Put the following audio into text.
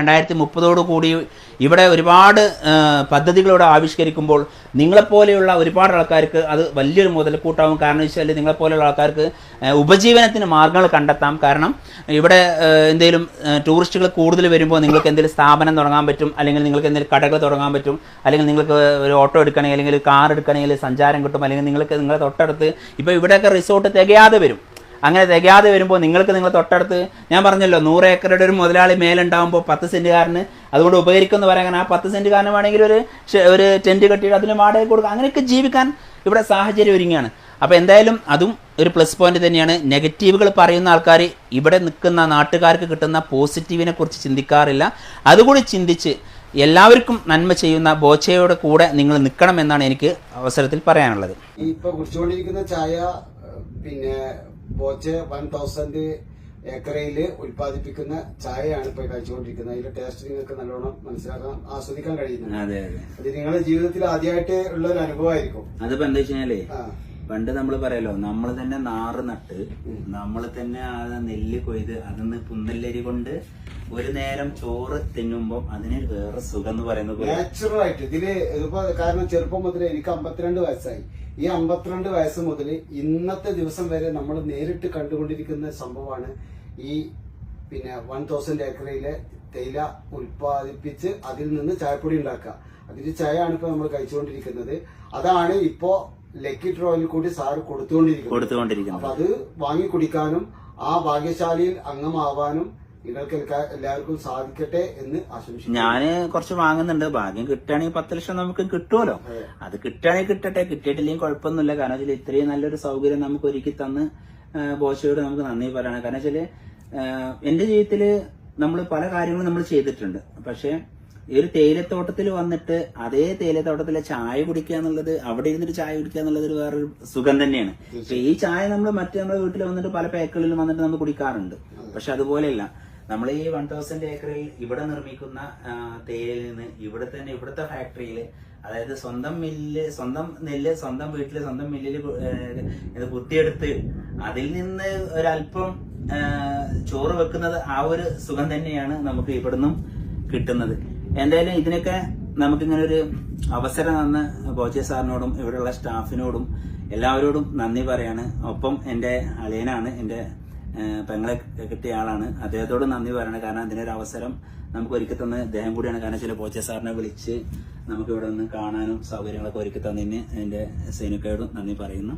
രണ്ടായിരത്തി മുപ്പതോടു കൂടി ഇവിടെ ഒരുപാട് പദ്ധതികളോട് ആവിഷ്കരിക്കുമ്പോൾ നിങ്ങളെപ്പോലെയുള്ള ഒരുപാട് ആൾക്കാർക്ക് അത് വലിയൊരു മുതൽക്കൂട്ടാവും. കാരണം വെച്ചാൽ നിങ്ങളെപ്പോലെയുള്ള ആൾക്കാർക്ക് ഉപജീവനത്തിന് മാർഗങ്ങൾ കണ്ടെത്താം. കാരണം ഇവിടെ എന്തെങ്കിലും ടൂറിസ്റ്റുകൾ കൂടുതൽ വരുമ്പോൾ നിങ്ങൾക്ക് എന്തെങ്കിലും സ്ഥാപനം തുടങ്ങാൻ പറ്റും അല്ലെങ്കിൽ നിങ്ങൾക്ക് എന്തെങ്കിലും കടകൾ തുടങ്ങാൻ പറ്റും അല്ലെങ്കിൽ നിങ്ങൾക്ക് ഒരു ഓട്ടോ എടുക്കണമെങ്കിൽ അല്ലെങ്കിൽ കാർ എടുക്കണമെങ്കിൽ സഞ്ചാരം കിട്ടും അല്ലെങ്കിൽ നിങ്ങൾക്ക് നിങ്ങളെ തൊട്ടടുത്ത് ഇപ്പോൾ ഇവിടെയൊക്കെ റിസോർട്ട് തികയാതെ വരും. അങ്ങനെ തികയാതെ വരുമ്പോൾ നിങ്ങൾക്ക് നിങ്ങൾ തൊട്ടടുത്ത് ഞാൻ പറഞ്ഞല്ലോ നൂറ് ഏക്കറുടെ ഒരു മുതലാളി മേലുണ്ടാകുമ്പോൾ പത്ത് സെന്റുകാരന് അതുകൊണ്ട് ഉപകരിക്കുമെന്ന് പറയാൻ കാരണം ആ പത്ത് സെന്റുകാരന് വേണമെങ്കിൽ ഒരു ഒരു ടെന്റ് കെട്ടിയിട്ട് അതിന് വാടക കൊടുക്കുക അങ്ങനെയൊക്കെ ജീവിക്കാൻ ഇവിടെ സാഹചര്യം ഒരുങ്ങിയാണ് അപ്പോൾ എന്തായാലും അതും ഒരു പ്ലസ് പോയിന്റ് തന്നെയാണ്. നെഗറ്റീവുകൾ പറയുന്ന ആൾക്കാർ ഇവിടെ നിൽക്കുന്ന നാട്ടുകാർക്ക് കിട്ടുന്ന പോസിറ്റീവിനെ കുറിച്ച് ചിന്തിക്കാറില്ല. അതുകൂടി ചിന്തിച്ച് എല്ലാവർക്കും നന്മ ചെയ്യുന്ന ബോച്ചയുടെ കൂടെ നിങ്ങൾ നിൽക്കണം എന്നാണ് എനിക്ക് അവസരത്തിൽ പറയാനുള്ളത്. ഇപ്പൊ കുടിച്ചുകൊണ്ടിരിക്കുന്ന ചായ പിന്നെ ബോച്ച് വൺ തൗസൻഡ് ഏക്കറയിൽ ഉൽപ്പാദിപ്പിക്കുന്ന ചായയാണ് ഇപ്പൊ കഴിച്ചുകൊണ്ടിരിക്കുന്നത്. അതിന്റെ ടേസ്റ്റ് നിങ്ങൾക്ക് നല്ലോണം മനസ്സിലാക്കാൻ ആസ്വദിക്കാൻ കഴിയുന്നുണ്ട്. അതെ നിങ്ങളുടെ ജീവിതത്തിൽ ആദ്യമായിട്ട് ഉള്ള ഒരു അനുഭവമായിരിക്കും. അതിപ്പോ എന്താ വെച്ചാൽ പണ്ട് നമ്മൾ പറയല്ലോ നമ്മൾ തന്നെ നാറ് നട്ട് നമ്മൾ തന്നെ ആ നെല്ല് കൊയ്ത് അതിന്ന് പുന്നല്ലരി കൊണ്ട് ഒരു നേരം ചോറ് തിന്നുമ്പോൾ അതിന് വേറെ സുഖം എന്ന് പറയുന്നത് നാച്ചുറൽ ആയിട്ട് ഇതിൽ ഇതിപ്പോ കാരണം ചെറുപ്പം മുതൽ എനിക്ക് അമ്പത്തിരണ്ട് വയസ്സായി. ഈ അമ്പത്തിരണ്ട് വയസ്സ് മുതൽ ഇന്നത്തെ ദിവസം വരെ നമ്മൾ നേരിട്ട് കണ്ടുകൊണ്ടിരിക്കുന്ന സംഭവമാണ് ഈ പിന്നെ വൺ തൗസൻഡ് ഏക്കറയിലെ തേയില ഉൽപ്പാദിപ്പിച്ച് അതിൽ നിന്ന് ചായപ്പൊടി ഉണ്ടാക്കുക. അതിന്റെ ചായയാണ് ഇപ്പൊ നമ്മൾ കഴിച്ചുകൊണ്ടിരിക്കുന്നത്. അതാണ് ഇപ്പോ ലക്കി ഡ്രോയിൽ കൂടി സാർ കൊടുത്തുകൊണ്ടിരിക്കുന്നു. കൊടുത്തുകൊണ്ടിരിക്കുന്നത് അപ്പൊ അത് വാങ്ങി കുടിക്കാനും ആ ഭാഗ്യശാലിയിൽ അംഗമാവാനും നിങ്ങൾക്ക് എല്ലാവർക്കും സാധിക്കട്ടെ എന്ന് ആശംസിക്കുന്നു. ഞാൻ കുറച്ച് വാങ്ങുന്നുണ്ട്. ഭാഗ്യം കിട്ടുകയാണെങ്കിൽ പത്ത് ലക്ഷം നമുക്ക് കിട്ടുമല്ലോ അത്. കിട്ടുകയാണെങ്കിൽ കിട്ടട്ടെ. കിട്ടിയിട്ടില്ലെങ്കിൽ കുഴപ്പമൊന്നുമില്ല. കാരണം വെച്ചാൽ ഇത്രയും നല്ലൊരു സൗകര്യം നമുക്ക് ഒരുക്കി തന്ന് ബോശയോട് നമുക്ക് നന്ദി പറയണം. കാരണം വെച്ചാൽ എന്റെ ജീവിതത്തിൽ നമ്മൾ പല കാര്യങ്ങളും നമ്മൾ ചെയ്തിട്ടുണ്ട്. പക്ഷെ ഒരു തേയിലത്തോട്ടത്തിൽ വന്നിട്ട് അതേ തേയിലത്തോട്ടത്തിലെ ചായ കുടിക്കുക എന്നുള്ളത് അവിടെ ഇരുന്നിട്ട് ചായ കുടിക്കുക എന്നുള്ളത് ഒരു വേറൊരു സുഖം തന്നെയാണ്. പക്ഷെ ഈ ചായ നമ്മൾ മറ്റു നമ്മുടെ വീട്ടിൽ വന്നിട്ട് പല പേക്കളിലും വന്നിട്ട് നമ്മൾ കുടിക്കാറുണ്ട്. പക്ഷെ അതുപോലെയല്ല നമ്മൾ ഈ വൺ തൗസൻഡ് ഏക്കറിൽ ഇവിടെ നിർമ്മിക്കുന്ന തേയിലിൽ തേയിലയിൽ നിന്ന് ഇവിടെ തന്നെ ഇവിടുത്തെ ഫാക്ടറിയിൽ അതായത് സ്വന്തം മില്ല് സ്വന്തം നെല്ല് സ്വന്തം വീട്ടിൽ സ്വന്തം മില്ലിൽ ഇത് കുത്തിയെടുത്ത് അതിൽ നിന്ന് ഒരല്പം ചോറ് വെക്കുന്നത് ആ ഒരു സുഖം തന്നെയാണ് നമുക്ക് ഇവിടുന്നും കിട്ടുന്നത്. എന്തായാലും ഇതിനൊക്കെ നമുക്കിങ്ങനെ ഒരു അവസരം തന്ന ബോജെ സാറിനോടും ഇവിടെയുള്ള സ്റ്റാഫിനോടും എല്ലാവരോടും നന്ദി പറയാണ്. ഒപ്പം എന്റെ അളിയനാണ് എന്റെ പെങ്ങളെ കിട്ടിയ ആളാണ്. അദ്ദേഹത്തോട് നന്ദി പറയണം. കാരണം അതിനൊരു അവസരം നമുക്ക് ഒരുക്കി തന്ന അദ്ദേഹം കൂടിയാണ്. കാരണം ചില പോച്ച സാറിനെ വിളിച്ച് നമുക്ക് ഇവിടെ നിന്ന് കാണാനും സൗകര്യങ്ങളൊക്കെ ഒരുക്കി തന്നതിന് എന്റെ സൈനികയോടും നന്ദി പറയുന്നു.